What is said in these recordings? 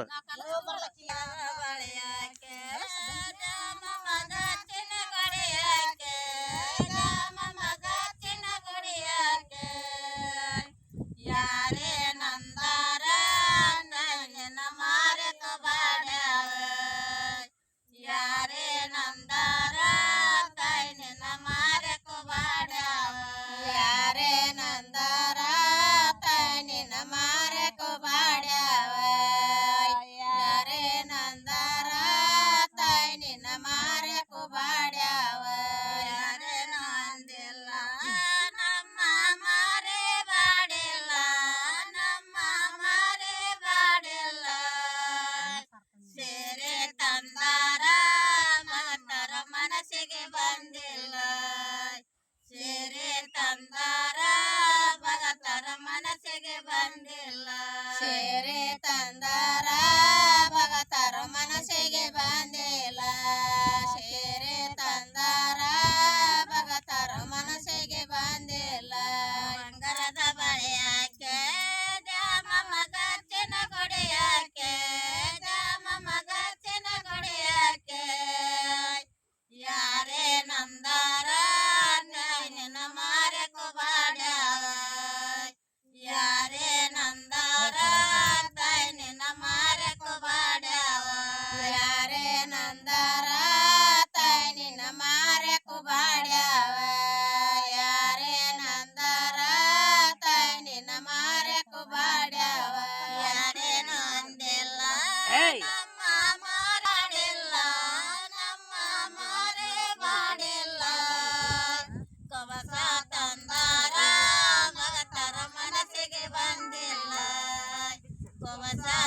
ನೋಡು ತಂದಾರ ಭಗತರ ಮನಸ್ಸಿಗೆ ಬಂದಿಲ್ಲ. ಕವಸ ತಂದಾರ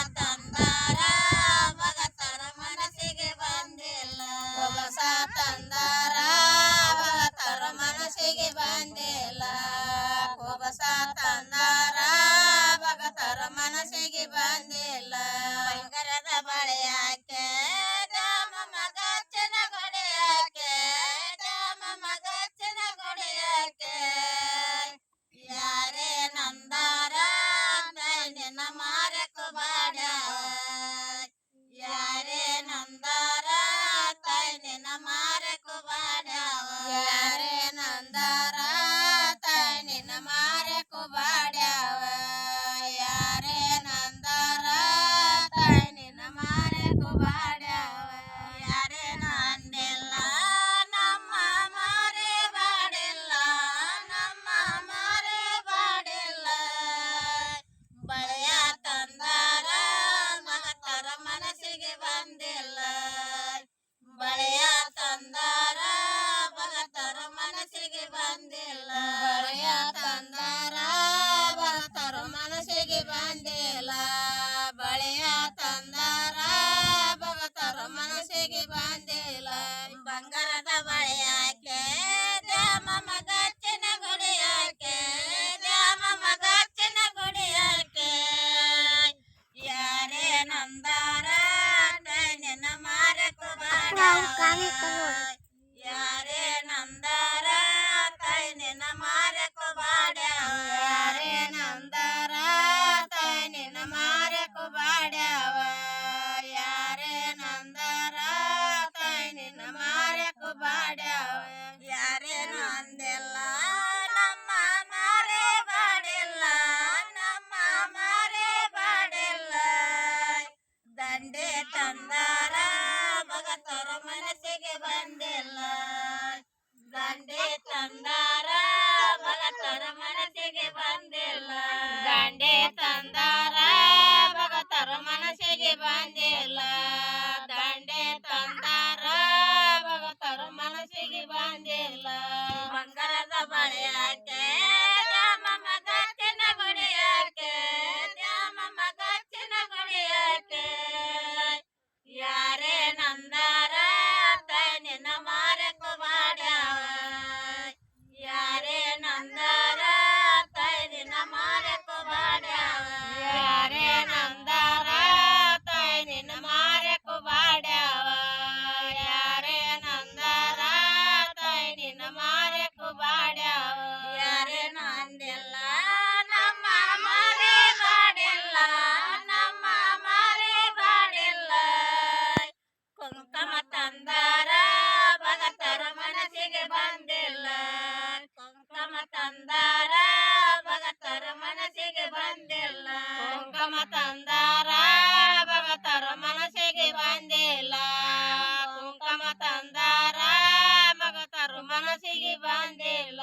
ಬಂದಿಲ್ಲ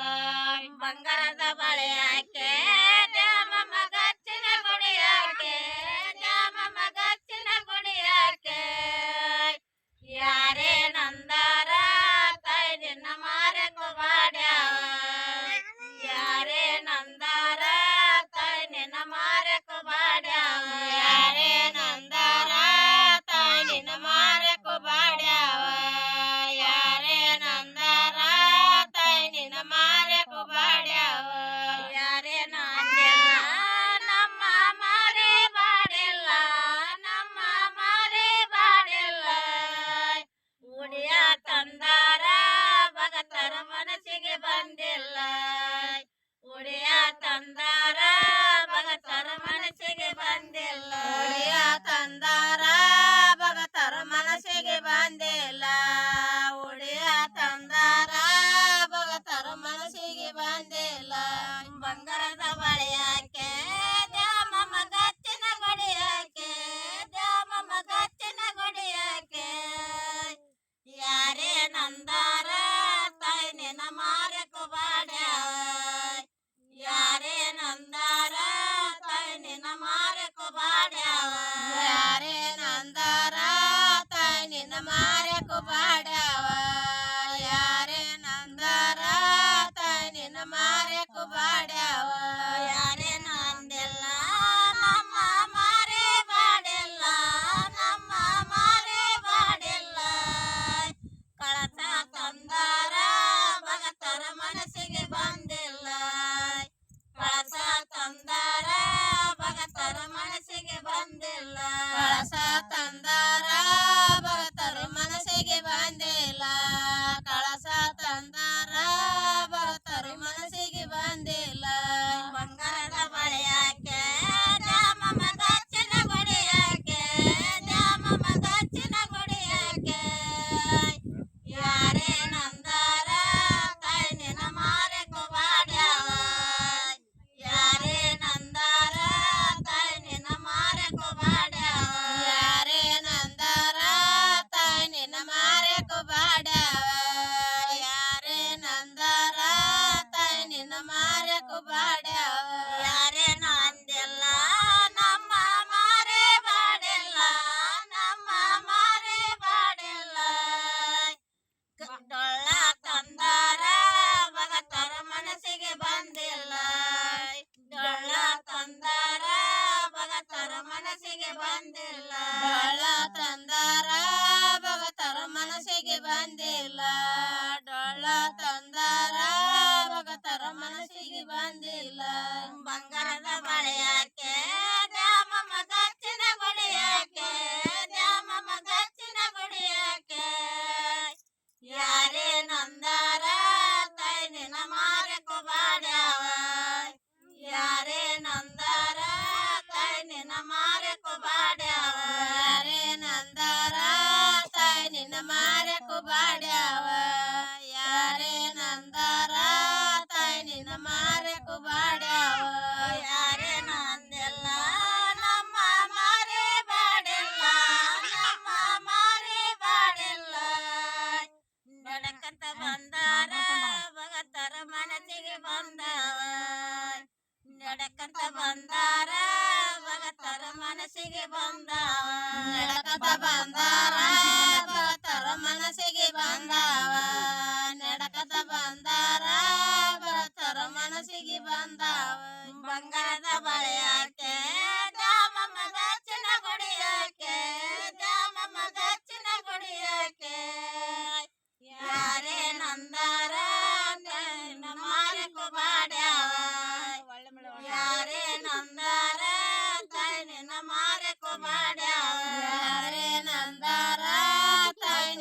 ಬಂಗಾರದ ಬಳೆ ಹಾಕೇ. ನಮಾರೆ ಕುಬಾಡ್ಯಾವ ಮನಸ್ಸಿಗೆ ಬಂದಾವ ನಡಕತ ಬಂದಾರ ಬರತರ ಮನಸ್ಸಿಗೆ ಬಂದಾವ ನಡಕತ ಬಂದಾರ ಬರತರ ಮನಸ್ಸಿಗೆ ಬಂದಾವ. ಬಂಗಾರದ ಬಳೆಯಾಕೆ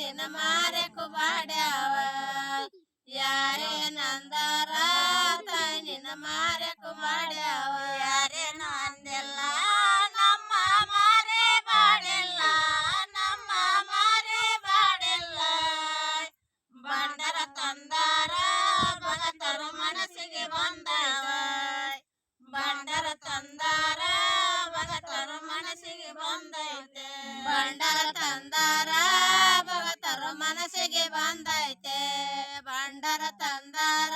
ಏನ ಮಾರಕು ಬಾಡ್ಯಾವ ಯಾರೇ ನಂದಾರ ತಾಯಿ ನಿನ್ನ ಮಾರಕು ಮಾಡ್ಯಾವ ಯಾರೇ ನಂದೆಲ್ಲ, ನಮ್ಮ ಮಾರೇ ಬಾಡೆಲ್ಲ, ನಮ್ಮ ಮಾರೇ ಬಾಡೆಲ್ಲ. ಬಂಡರ ತಂದಾರ ಭಗತರು ಮನಸಿಗೆ ಬಂದಾವ. ಬಂಡರ ತಂದಾರ ಭಗತರು ಮನಸಿಗೆ ಬಂದೈತೆ. ಬಂಡರ ತಂದಾರ ಭಗತರು ಮನಸ್ಸಿಗೆ ಬಂದೈತೆ. ಭಂಡಾರ ತಂದಾರ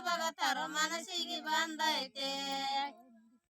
ಭಗತರು ಮನಸ್ಸಿಗೆ ಬಂದೈತೆ.